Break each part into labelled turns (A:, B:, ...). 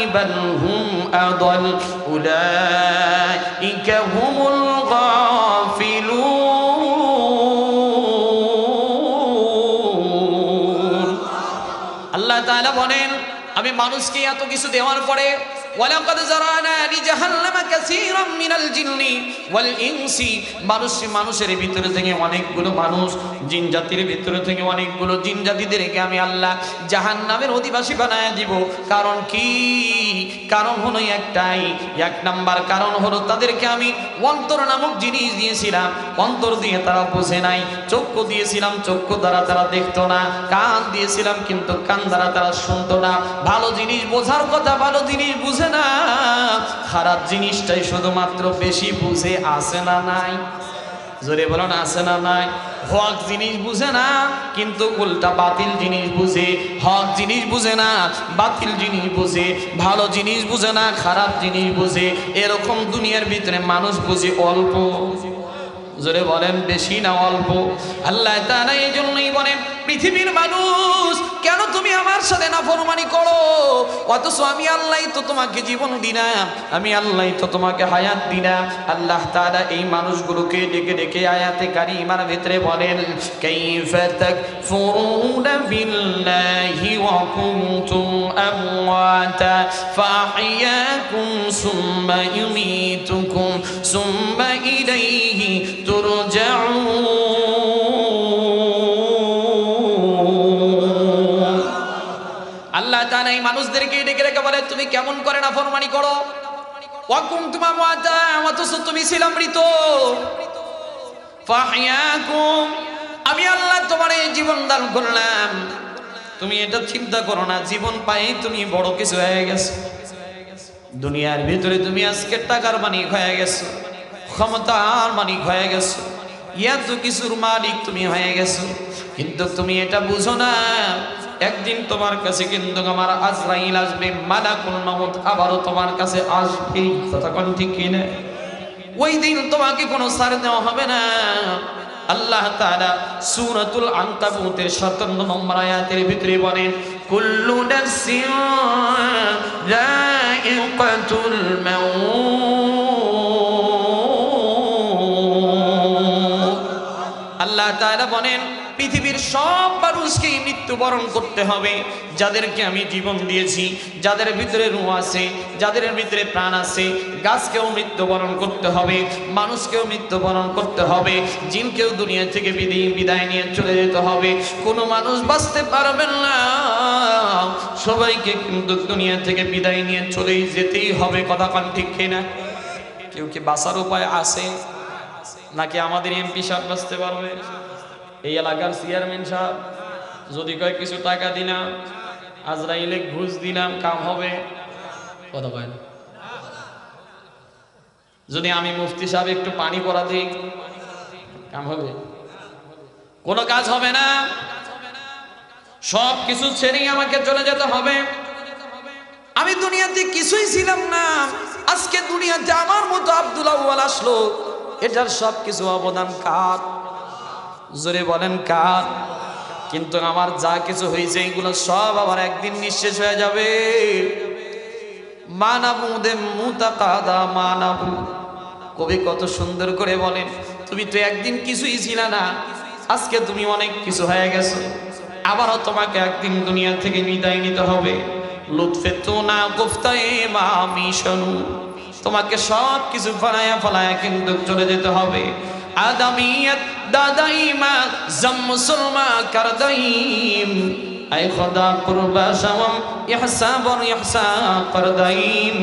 A: بل هم أضل أولئك هم الغافلون আল্লাহ তাআলা বলেন আমি মানুষকে এত কিছু দেওয়ার পরে ওয়ালাকাদ জারানা লিজাহান্নামা কাসীরাম মিনাল জিন্নি ওয়াল ইনসি মানুষ মানুষের ভিতরে থেকে অনেকগুলো মানুষ জিন জাতির ভিতরে থেকে অনেকগুলো জিন জাতিদেরকে আমি আল্লাহ জাহান্নামের অধিবাসী বানায় দিব। কারণ কি? কারণ হলো একটাই। এক নাম্বার কারণ হলো তাদেরকে আমি অন্তর নামক জিনিস দিয়েছিলাম। অন্তর দিয়ে তারা বোঝে নাই। চক্ষু দিয়েছিলাম, চক্ষু দ্বারা তারা দেখতো না। কান দিয়েছিলাম, কিন্তু কান দ্বারা তারা শুনতো না। ভালো জিনিস বোঝার কথা, ভালো জিনিস বুঝে না। খারাপ জিনিসটাই শুধুমাত্র বেশি বুঝে আসে না নাই। জোরে বলুন আছে না নাই? হক জিনিস বুঝে না, কিন্তু উল্টা বাতিল জিনিস বুঝে। হক জিনিস বুঝে না, বাতিল জিনিস বুঝে। ভালো জিনিস বুঝে না, খারাপ জিনিস বুঝে। এরকম দুনিয়ার ভিতরে মানুষ বুঝে অল্প। জোরে বলেন, বেশি না অল্প। আল্লাহ তাআলা এই জন্যই বলেন, পৃথিবীর মানুষ, কেন তুমি আমার সাথে নাফরমানি করো? অথচ আমি আল্লাহ তো তোমাকে জীবন দিলাম আমি আল্লাহ তো তোমাকে হায়াত দিলাম আল্লাহ তাআলা এই মানুষগুলোকে ডেকে ডেকে আয়াতে কারিমার ভিতরে বলেন, কাইফা তাকফুরুনা বিল্লাহি ওয়া কুনতুম আমওয়াতা ফাহিয়াকুম সুম্মা ইউমিতুকুম সুম্মা আল্লাহ তাআলা এই মানুষদেরকে ডেকে রেখে বলে, তুমি কেমন করে না ফরমানি করো ওয়াকুম তুমা ছিলাম মৃত। ফাহিয়াকুম, আমি আল্লাহ তোমার এই জীবন দান করলাম। তুমি এটা চিন্তা করো না, জীবন পাই তুমি বড় কিছু হয়ে গেছো। দুনিয়ার ভিতরে তুমি আজকে টাকার মালিক হয়ে গেছো। ক্ষমতার মালিক হয়ে গেছো। এত কিছুর মালিক তুমি হয়ে গেছো। কিন্তু তুমি এটা বুঝো না। একদিন তোমার কাছে কিন্তু আমার আজরাইল আসবে, মালাকুল মাউত আবারও তোমার কাছে আসবে কোন ঠিক কিনা ওই দিন তোমাকে কোনো সার দেওয়া হবে না। আল্লাহ তাআলা সূরাতুল আনকাবুতের 57 নম্বর আয়াতের ভিতরে বলেন, কুল্লু নাফসিন যায়িকাতুল মাউত। আল্লাহ তাআলা বলেন, পৃথিবীর সব মানুষকেই মৃত্যুবরণ করতে হবে। যাদেরকে আমি জীবন দিয়েছি, যাদের ভিতরে রুহ আছে, যাদের ভিতরে প্রাণ আছে, গাছকেও মৃত্যুবরণ করতে হবে, মানুষকেও মৃত্যুবরণ করতে হবে, জিনকেও দুনিয়া থেকে বিদায় বিদায় নিয়ে চলে যেতে হবে। কোনো মানুষ বাঁচতে পারবেন না। সবাইকে কিন্তু দুনিয়া থেকে বিদায় নিয়ে চলেই যেতেই হবে। কথা কান ঠিক কিনা? কেউ কি বাঁচার উপায় আছে? নাকি আমাদের এমপি সাহেব বাঁচতে পারবে? এই এলাকার চেয়ারম্যান সাহেব, যদি কয় কিছু টাকা দিলাম, আজরাইলে ঘুষ দিলাম, কাম হবে? কত কয়? যদি আমি মুফতি সাহেব একটু পানি পরা দিই, কাম হবে? কোনো কাজ হবে না। সব কিছু ছেড়েই আমাকে চলে যেতে হবে। আমি দুনিয়াতে কিছুই ছিলাম না। আজকে দুনিয়াতে আমার মতো আব্দুল আউয়াল আসলো। এটার সব কিছু অবদান কার? জোরে বলেন কার? কিন্তু আমার যা কিছু হয়েছে, এগুলো সব আবার একদিন নিঃশেষ হয়ে যাবে। মানাবু দে মুতাকাদা মানাবু। কবি কত সুন্দর করে বলেন, তুমি তো একদিন কিছুই ছিল না, আজকে তুমি অনেক কিছু হয়ে গেছো। আবারও তোমাকে একদিন দুনিয়া থেকে বিদায় নিতে হবে। লুৎফে তো না গুফতায়ে মা মিশনু। তোমাকে সব কিছু ফলায়া ফলায়া কিন্তু চলে যেতে হবে। আদামিয়ত দাদাইমা জম মুসলমা কারদাইম। আই খোদা, কুরবা শাওম ইহসা বর ইহসা করদাইম।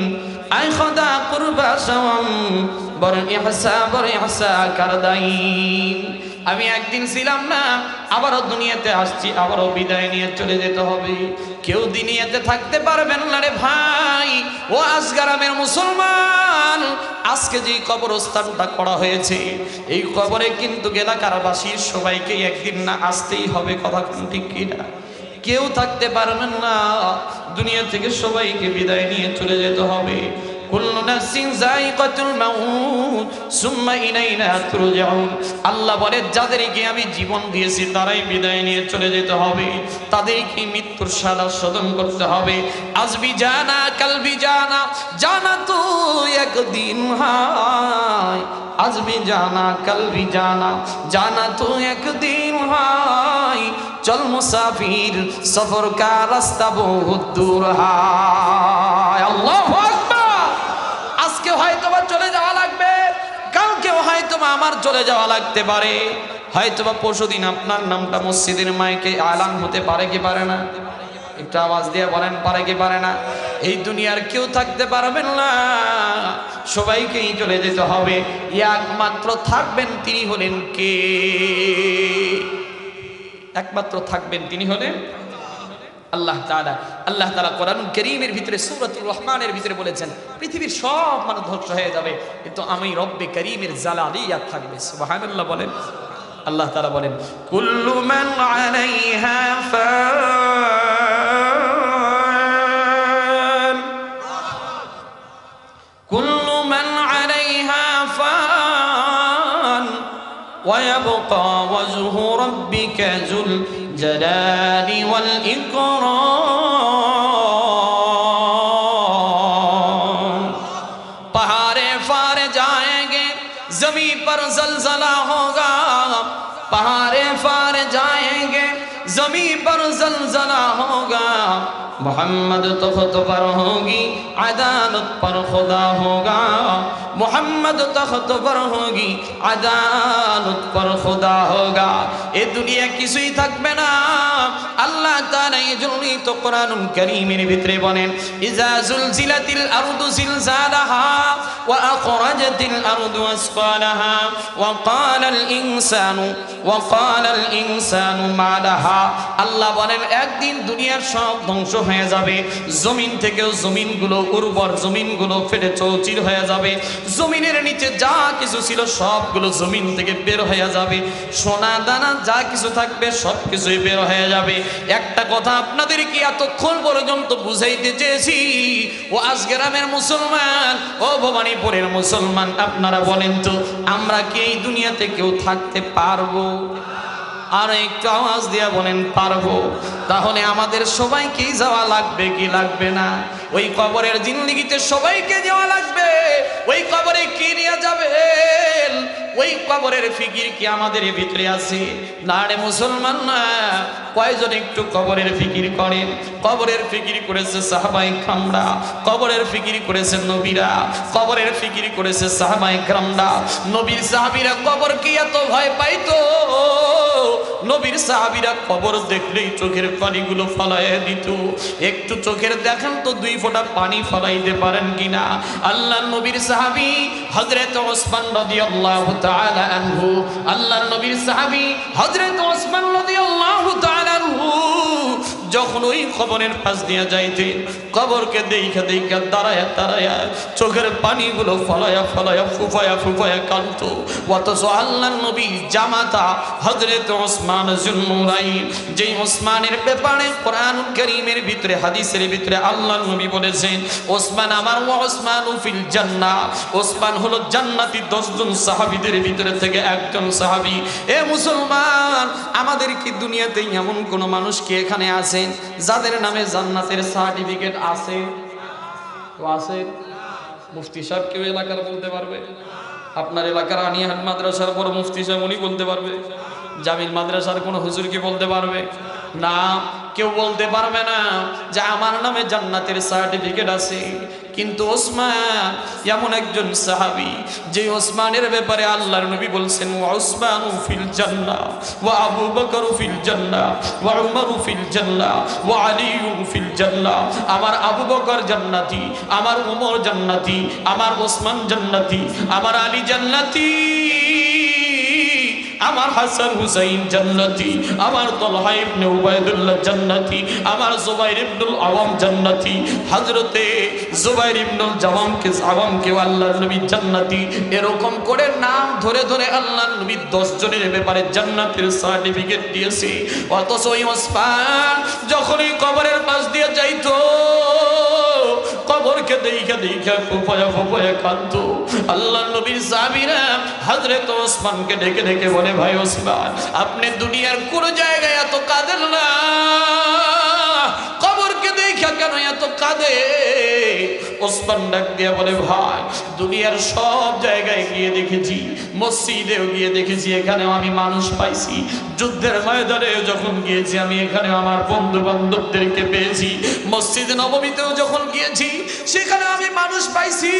A: আই খোদা, কুরবা শাওম বর ইহসা বর ইহসা করদাইম। আমি একদিন ছিলাম না, আবারও দুনিয়াতে আসছি, আবারও বিদায় নিয়ে চলে যেতে হবে। কেউ দুনিয়াতে থাকতে পারবেন না রে ভাই। ও আজগারামের মুসলমান, আজকে যে কবরস্থানটা করা হয়েছে, এই কবরে কিন্তু এলাকারবাসীর সবাইকে একদিন না আসতেই হবে, কথা ঠিক কিনা কেউ থাকতে পারবেন না, দুনিয়া থেকে সবাইকে বিদায় নিয়ে চলে যেতে হবে। কুল্লু আল্লাহ বলে, যাদেরকে আমি জীবন দিয়েছি, তারাই বিদায় নিয়ে চলে যেতে হবে। তাদেরকে মৃত্যুর সাদা সদন করতে হবে। আজবি জানা, কালবি জানা জানা তো একদিন হায়। আজবি জানা, কালবি জানা জানা তো একদিন হায়। চল মুসাফির সফর কা রাস্তা বহুত দূর হায়। আল্লাহু আকবার আজকে হয়তো বা চলে যাওয়া লাগবে কালকেও হয়তো বা আমার চলে যাওয়া লাগতে পারে। হয়তো বা পরশুদিন আপনার নামটা মসজিদের মাইকে আলান হতে পারে কি পারে না? একটু আওয়াজ দিয়ে বলেন, পারে কি পারে না? এই দুনিয়ার কেউ থাকতে পারবেন না। সবাইকেই চলে যেতে হবে। একমাত্র থাকবেন তিনি হলেন কে? একমাত্র থাকবেন তিনি হলেন আল্লাহ তাআলা আল্লাহ তাআলা কোরআন করিমের ভিতরে সূরাতুর রহমানের ভিতরে বলেছেন পৃথিবীর সব মানুষ ধ্বংস হয়ে যাবে কিন্তু আমি রব্বে করিমের জালালিয়াত থাকবে সুবহানাল্লাহ বলেন আল্লাহ তাআলা বলেন কুল্লু মান আলাইহা ফান কুল্লু মান আলাইহা ফান ويبقى وجه ربك ذو الجلال والإكرام. मोहम्मद तख्त पर होगी अदालत पर खुदा होगा मोहम्मद तख्त पर होगी আদালত পর খোদা হোগা এ দুনিয়া কিছুই থাকবে না আল্লাহ তাআলা এই জন্যই তো কোরআনুল কারীমের ভিতরে বলেন ইজা জুলজিলাতিল আরদু জিলজালাহা ওয়া আখরাজাতিল আরদু আসফালাহা ওয়া ক্বালাল ইনসানু ওয়া ক্বালাল ইনসানু মা লাহা আল্লাহ বলেন একদিন দুনিয়ার সব ধ্বংস হয়ে যাবে। জমিন থেকেও জমিনগুলো উর্বর জমিনগুলো ফেটে চৌচির হয়ে যাবে। জমিনের নিচে যা কিছু ছিল সবগুলো জমিন থেকে বের হয়ে যাবে। সোনা দানা যা কিছু থাকবে সব কিছুই বের হয়ে যাবে। একটা কথা আপনাদের কি এতক্ষণ পর্যন্ত বুঝাইতে চেয়েছি, ও আজগেরামের মুসলমান, ও ভবানীপুরের মুসলমান, আপনারা বলেন তো, আমরা কি এই দুনিয়াতে কেউ থাকতে পারব? আর একটু আওয়াজ দিয়া বলেন, পারব। তাহলে আমাদের সবাইকেই যাওয়া লাগবে কি লাগবে না? ওই কবরের জিন্দিগিতে সবাইকে যাওয়া লাগবে। ওই কবরে কি নিয়ে যাবেন? ওই কবরের ফিকির কি আমাদের ভিতরে আছে? না রে মুসলমান, না। কয়জন একটু কবরের ফিকির করেন? কবরের ফিকির করেছে সাহাবাই খামরা কবরের ফিকির করেছে নবীরা, কবরের ফিকির করেছে সাহাবাই খামরা নবীর সাহাবিরা কবর কি এত ভয় পাইতো? নবীর সাহাবিরা কবর দেখলেই চোখের পানিগুলো ফলাইয়া দিত। একটু চোখের দেখেন তো দুই ফোঁটা পানি ফলাইতে পারেন কিনা? আল্লাহ নবীর সাহাবি হজরত ওসমান রাদিয়াল্লাহু তাআলা আনহু আল্লাহ নবীর সাহাবি হজরত ওসমান তাআলা আনহু যখন ওই কবরের পাশ দিয়ে যাইতে, কবরকে দেখা দেখা দাঁড়ায়া দাঁড়ায়া চোখের পানিগুলো ফলায়া ফলায়া ফুফায়া ফুফায়া কান্ত অথচ আল্লাহ নবী জামাতা হজরত ওসমান জুন্নুরাই যেই ওসমানের ব্যাপারে কোরআন করিমের ভিতরে, হাদিসের ভিতরে আল্লাহ নবী বলেছেন, ওসমান আমার ওসমান ফিল জান্নাহ। ওসমান হলো জান্নাতি দশজন সাহাবীদের ভিতরে থেকে একজন সাহাবী। এ মুসলমান আমাদের কি দুনিয়াতে এমন কোন মানুষ কি এখানে আছেন যাদের নামে জান্নাতের সার্টিফিকেট আছে? তো আছে। মুফতি সাহেব কেউ এলাকার বলতে পারবে? আপনার এলাকার আনিয়াহাট মাদ্রাসার বড় মুফতি সাহেব উনি বলতে পারবে? জামিল মাদ্রাসার কোনো হুজুর কি বলতে পারবে? না, কেউ বলতে পারবে না যে আমার নামে জান্নাতের সার্টিফিকেট আছে। কিন্তু ওসমান, এমন একজন সাহাবি, যে ওসমানের ব্যাপারে আল্লাহর নবী বলছেন ওসমানু ফিল জান্নাহ ওয়া আবু বকর ফিল জান্নাহ ওয়া উমর ফিল জান্নাহ ওয়া আলী ফিল জান্নাহ আমার আবু বকর জান্নাতি, আমার উমর জান্নাতি, আমার ওসমান জান্নাতি, আমার আলী জান্নাতি। আমার হাসান হুসাইন জান্নাতি, আমার তলহা ইবনে উবাইদুল্লাহ জান্নাতি, আমার জুবাইর ইবনুল আওয়াম জান্নাতি, হযরতে জুবাইর ইবনুল জাওয়ামকে আওয়ামকে আল্লাহর নবী জান্নাতি। এরকম করে নাম ধরে ধরে আল্লাহর নবী 10 জনের ব্যাপারে জান্নাতের সার্টিফিকেট দিয়েছে। অথচ ওই ওসমান যখনই কবরের পাশ দিয়ে যাইতো কবরকে দেখা দেখা ফুফায়া ফুফায়া কান্ত আল্লাহ নবীর সাবিরা হজরত ওসমানকে ডেকে ডেকে বলে, ভাই ওসমান, আপনি দুনিয়ার কোন জায়গায় এত কাঁদেন না। দেখা কেন এত কাঁদে? ওসমান ডাক দিয়া বলে, ভাই, দুনিয়ার সব জায়গায় গিয়ে দেখেছি, মসজিদেও গিয়ে দেখেছি, এখানেও আমি মানুষ পাইছি। যুদ্ধের ময়দানে যখন গিয়েছি, আমি এখানে আমার বন্ধু বান্ধবদেরকে পেয়েছি। মসজিদ নবমীতেও যখন গিয়েছি সেখানে আমি মানুষ পাইছি।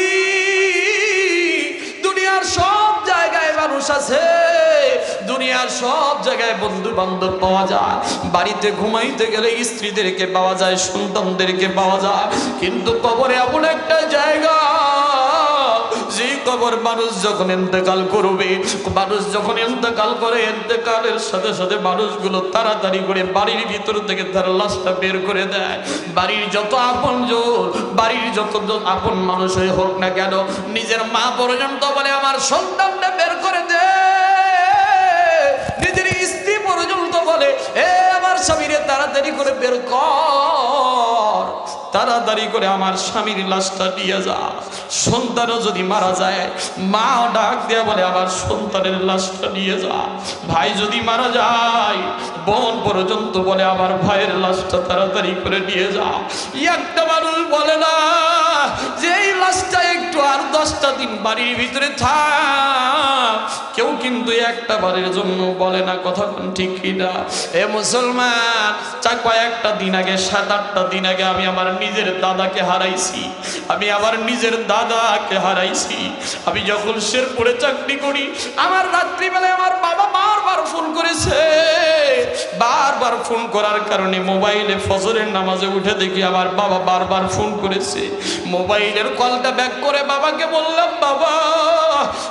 A: দুনিয়ার সব জায়গায় মানুষ আছে। দুনিয়ার সব জায়গায় বন্ধু বান্ধব পাওয়া যায়। বাড়িতে ঘুমাইতে গেলে স্ত্রীদেরকে পাওয়া যায়, সন্তানদেরকে পাওয়া যায়। কিন্তু কবরে এমন একটা জায়গা যে কবর মানুষ যখন ইন্তেকাল করবে, মানুষ যখন ইন্তেকাল করে, ইন্তেকালের সাথে সাথে মানুষগুলো তাড়াতাড়ি করে বাড়ির ভিতর থেকে তার লাশটা বের করে দেয়। বাড়ির যত আপন জোর, বাড়ির যত আপন মানুষ হয়ে হোক না কেন, নিজের মা পর্যন্ত বলে, আমার সন্তানটা বের করে দে। নিজের স্ত্রী পর্যন্ত বলে, এ স্বামীরে তাড়াতাড়ি করে বের কর। তাড়াতাড়ি করে আমার স্বামীর লাশটা নিয়ে যা। সন্তানও যদি মারা যায়, মা ডাক দেয়া বলে আমার সন্তানের লাশটা নিয়ে যা। ভাই যদি মারা যায়, বোন পর্যন্ত বলে আমার ভাইয়ের লাশটা তাড়াতাড়ি করে নিয়ে যা। একটা মানুষ বলে না, যে এই লাশটা আর দশটা দিন বাড়ির ভিতরে থাক। কেউ কিন্তু একটা বারের জন্য বলে না, কথা ঠিক কিনা এ মুসলমান চা কয়েকটা দিন আগে, সাত, আটটা দিন আগে আমি আমার নিজের দাদাকে হারাইছি। আমি আমার নিজের দাদাকে হারাইছি। আমি যখন শেরপুরে চাকরি করি, আমার রাত্রিবেলায় আমার বাবা বারবার ফোন করেছে বারবার ফোন করার কারণে মোবাইলে ফজরের নামাজে উঠে দেখি আমার বাবা বারবার ফোন করেছে। মোবাইলের কলটা ব্যাক করে বাবাকে বললাম, বাবা,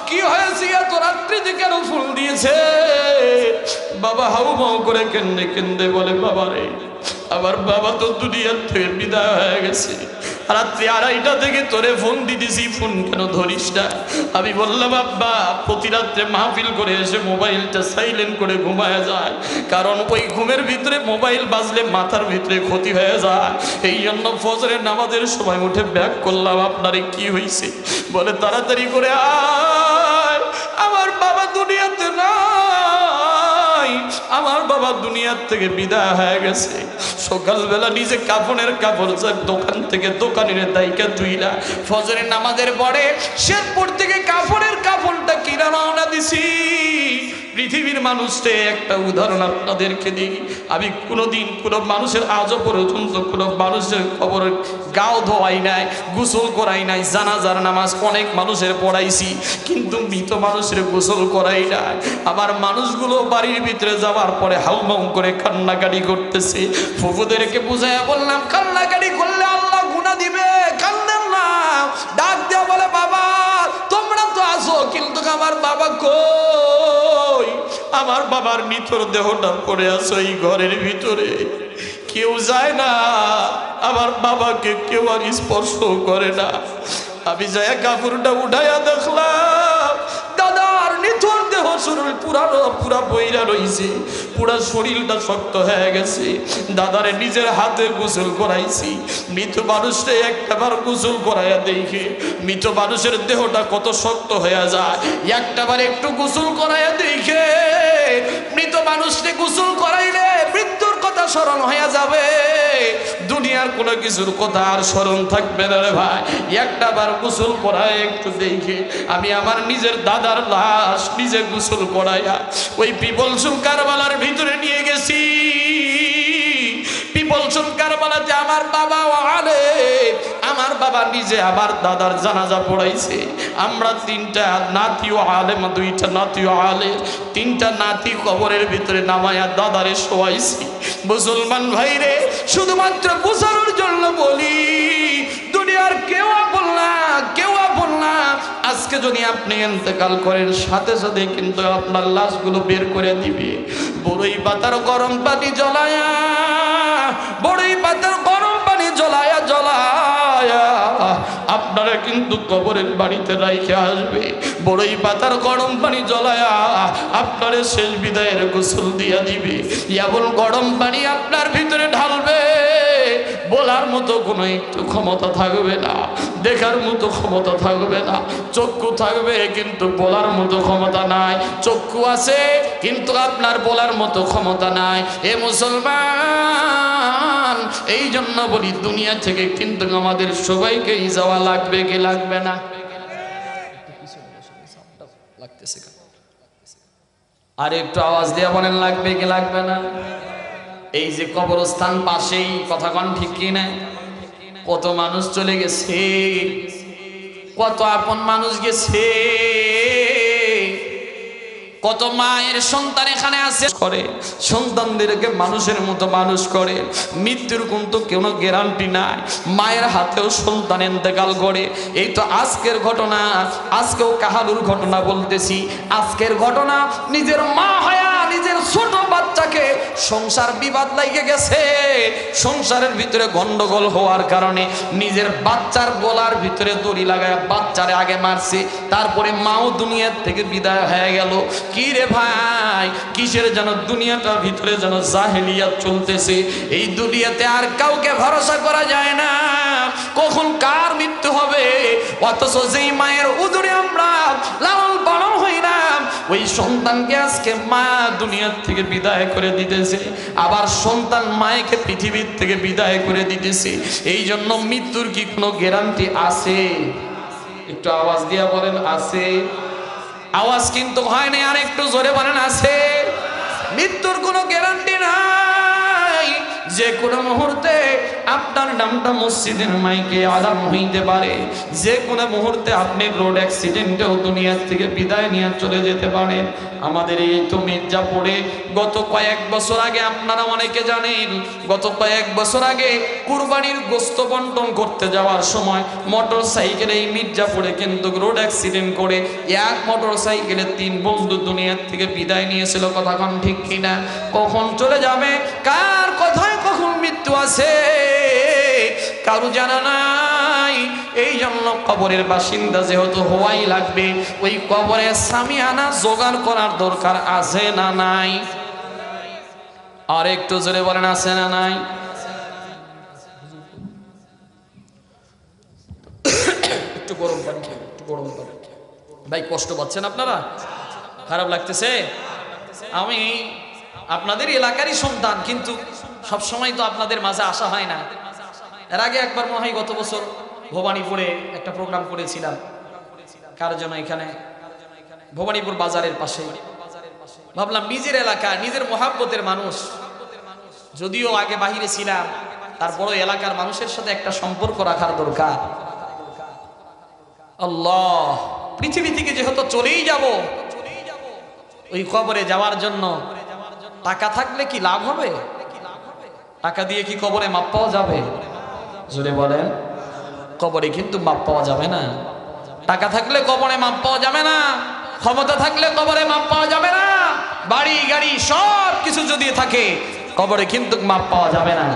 A: কি হয়েছে? এত রাত্রিতে কেন ফুল দিয়েছে? বাবা হাউ মাউ করে কেন্দে কেন্দে বলে, বাবা রে আমার বাবা তো দুনিয়ার থেকে বিদায় হয়ে গেছে। রাত্রি আড়াইটা থেকে তোরে ফোন দিতেছি, ফোন কেন ধরিস না? আমি বললাম, আব্বা, প্রতি রাত্রে মাহফিল করে এসে মোবাইলটা সাইলেন্ট করে ঘুমায় যায়। কারণ ওই ঘুমের ভিতরে মোবাইল বাজলে মাথার ভিতরে ক্ষতি হয়ে যায়। এই জন্য ফজরের নামাজের সময় উঠে ব্যাক করলাম, আপনারে কি হয়েছে বলে, তাড়াতাড়ি করে আয়, আমার বাবা দুনিয়াতে নাই। আমার বাবা দুনিয়ার থেকে বিদায় হয়ে গেছে। সকালবেলা নিজে কাপড়ের কাপড় দোকান থেকে দোকানের দায়িকা তুইলা। ফজরের নামাজের পরে শেরপুর থেকে কাপড়ের কাপড়টা কিনা রওনা দিছি। পৃথিবীর মানুষকে একটা উদাহরণ আপনাদেরকে দিই। আমি কোনোদিন কোনো মানুষের আজও পর্যন্ত কোনো মানুষের খবর গাও ধোয়াই নাই, গোসল করাই নাই, জানাজার নামাজ অনেক মানুষের পড়াইছি, কিন্তু মৃত মানুষের গোসল করাই নাই। আমার মানুষগুলো বাড়ির ভিতরে যাওয়ার পরে হাউমাউ করে কান্নাকাটি করতেছে। ফুফুদেরকে বুঝাইয়া বললাম, কান্নাকাটি করলে আল্লাহ গুণা দিবে, কান্দেন না। ডাক দেওয়া বলে, বাবা আসো কিন্তু আমার বাবা কই? আমার বাবার নিথর দেহটা পড়ে আছো এই ঘরের ভিতরে। কেউ যায় না, আমার বাবাকে কেউ আর স্পর্শ করে না। আমি যায় কাপড়টা উঠাইয়া দেখলাম পুরানো, পুরা বইরা রইছে, পুরা শরীরটা শক্ত হয়ে গেছে। দাদারে নিজের হাতে গোসল করাইছি, মৃত মানুষটা একটাবার গোসল করাইয়া দেখে, মৃত মানুষের দেহটা কত শক্ত হয়ে যায়। একটাবার একটু গোসল করাইয়া দেখে, মৃত মানুষকে গোসল করাইলে মৃত্যুর কথা স্মরণ হয়ে যাবে। দুনিয়ার কোনো কিছুর কথা আর স্মরণ থাকবে না রে ভাই। একটা বার গোসল করায় একটু দেখে। আমি আমার নিজের দাদার লাশ নিজে গোসল করাইয়া ওই পিপলসুল কারবালার ভিতরে নিয়ে গেছি। পিপলসুল কারবালাতে আমার বাবা আলে। আমার বাবা নিজে আমার দাদার জানাজা পড়াইছে। আমরা তিনটা নাতি ও আলেম, দুইটা নাতি ও আলে তিনটা নাতি কবরের ভিতরে নামায়া দাদারে শোয়াইছি। মুসলমান ভাইরে, শুধুমাত্র বোঝানোর জন্য বলি, দুনিয়ার কেউ আপন না, কেউ আপন না। আজকে যদি আপনি ইন্তেকাল করেন, সাথে সাথে কিন্তু আপনার লাশগুলো বের করে দিবে। বড়ই পাতার গরম পানি জ্বলায়া কিন্তু কবরের বাড়িতে রাইখে আসবে। বড়ই পাতার গরম পানি জ্বলায়া আপনারে শেষ বিদায়ের গোসল দিয়া দিবে। এমন গরম পানি আপনার ভিতরে ঢালবে। বলার মতো কোনো একটু ক্ষমতা থাকবে না। দেখার মতো ক্ষমতা থাকবে না। চক্ষু থাকবে কিন্তু বলার মতো ক্ষমতা নাই। চক্ষু আছে কিন্তু আপনার বলার মতো ক্ষমতা নাই। এ মুসলমান! এই জন্য বলি, দুনিয়া থেকে কিন্তু আমাদের সবাইকেই যাওয়া লাগবে কি লাগবে না? আর একটু আওয়াজ দিয়ে বলেন, লাগবে কি লাগবে না? এই যে কবরস্থান পাশেই, কথা কন ঠিক কি না? কত মানুষ চলে গেছে, কত আপন মানুষ গেছে। কত মায়ের সন্তান এখানে আছে? করে। সন্তানদেরকে মানুষের মতো মানুষ করে। মৃত্যুর কিন্তু কোনো গ্যারান্টি নাই। মায়ের হাতেও সন্তান এতেকাল করে। এই তো আজকের ঘটনা। আজকেও কাহালুর ঘটনা বলতেছি। আজকের ঘটনা নিজের মা হয়া সংসার বিবাদ লাগিয়ে গেছে। সংসারের ভিতরে গন্ডগোল হওয়ার কারণে নিজের বাচ্চার গলার ভিতরে দড়ি লাগায় বাচ্চারে আগে মারছে, তারপরে মাও দুনিয়ার থেকে বিদায় হয়ে গেল। কি রে ভাই, কিসের যেন দুনিয়াটার ভিতরে যেন জাহেলিয়াত চলতেছে? এই দুনিয়াতে আর কাউকে ভরসা করা যায় না। কখন কার মৃত্যু হবে? অথচ যেই মায়ের উদরে আমরা লালন পালন ওই সন্তানকে আজকে মা দুনিয়ার থেকে বিদায় করে দিতেছে, আবার সন্তান মায়েকে পৃথিবীর থেকে বিদায় করে দিতেছে। এই জন্য মৃত্যুর কি কোনো গ্যারান্টি আছে? একটু আওয়াজ দিয়া বলেন, আছে। আওয়াজ কিন্তু হয়নি না আর একটু জোরে বলেন, আছে। মৃত্যুর কোনো গ্যারান্টি নাই। যে কোনো মুহূর্তে আপনার নামটা মসজিদের মাইকে আলাম হইতে পারে। যে কোনো মুহূর্তে আপনি রোড অ্যাক্সিডেন্টেও দুনিয়ার থেকে বিদায় নিয়ে চলে যেতে পারেন। আমাদের এই তো মির্জাপুরে গত কয়েক বছর আগে আপনারা অনেকে জানেন, গত কয়েক বছর আগে কুরবানির গোস্ত বন্টন করতে যাওয়ার সময় মোটর সাইকেলে এই মির্জাপুরে কিন্তু রোড অ্যাক্সিডেন্ট করে এক মোটর সাইকেলে তিন বন্ধু দুনিয়ার থেকে বিদায় নিয়েছিল। কথা কন ঠিক কিনা? কখন চলে যাবে? কার কখন মৃত্যু আছে। কারু জানা নাই। এই জন্য কবরের বাসিন্দা যেহেতু হওয়াই লাগবে, ওই কবরের সামিয়ানা জোগাড় করার দরকার আছে না নাই? আর একটু জোরে বলেন, আছে না নাই? একটু গরম পানি খেয়ে, একটু গরম পানি। ভাই, কষ্ট পাচ্ছেন আপনারা? খারাপ লাগতেছে? আমি আপনাদের এলাকারই সন্তান, কিন্তু সব সময় তো আপনাদের মাঝে আসা হয় না। এর আগে একবার হয় গত বছর ভবানীপুরে একটা প্রোগ্রাম করেছিলাম। কার জন্য এখানে? ভবানীপুর বাজারের পাশে। ভাবলাম নিজের এলাকা, নিজের মহাব্বতের মানুষ। যদিও আগে বাহিরে ছিলাম, তারপরও এলাকার মানুষের সাথে একটা সম্পর্ক রাখার দরকার। আল্লাহ, পৃথিবী থেকে যেহেতু চলেই যাব, ওই কবরে যাওয়ার জন্য টাকা থাকলে কি লাভ হবে? টাকা দিয়ে কি কবরে মাপ পাওয়া যাবে? জোরে বলেন। কবরে কিন্তু মাপ পাওয়া যাবে না। টাকা থাকলে কবরে মাপ পাওয়া যাবে না। ক্ষমতা থাকলে কবরে মাপ পাওয়া যাবে না। বাড়ি, গাড়ি, সব কিছু যদি থাকে, কবরে কিন্তু মাপ পাওয়া যাবে না।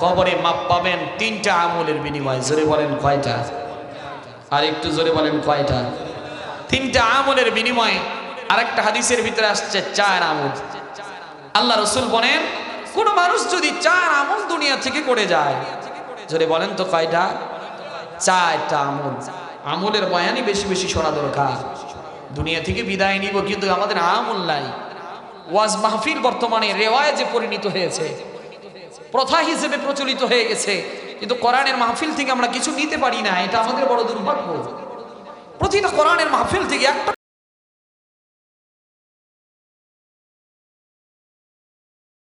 A: কবরে মাপ পাবেন তিনটা আমলের বিনিময়ে। জোরে বলেন কয়টা? আর একটু জোরে বলেন কয়টা? তিনটা আমলের বিনিময়ে আরেকটা হাদিসের ভিতরে আসছে, চার আমল। আল্লাহ রসুল বলেন, কোন মানুষ যদি চার আমল দুনিয়া থেকে করে যায় বলেন তো কয়টা? চারটা আমল। আমলের বয়ানই বেশি বেশি শোনা দরকার। দুনিয়া থেকে বিদায় নিব, কিন্তু আমাদের আমল নাই। ওয়াজ মাহফিল বর্তমানে রেওয়ায় পরিণত হয়েছে, প্রথা হিসেবে প্রচলিত হয়ে গেছে, কিন্তু কোরআনের মাহফিল থেকে আমরা কিছু নিতে পারি না, এটা আমাদের বড় দুর্ভাগ্য। প্রতিটা কোরআনের মাহফিল থেকে একটা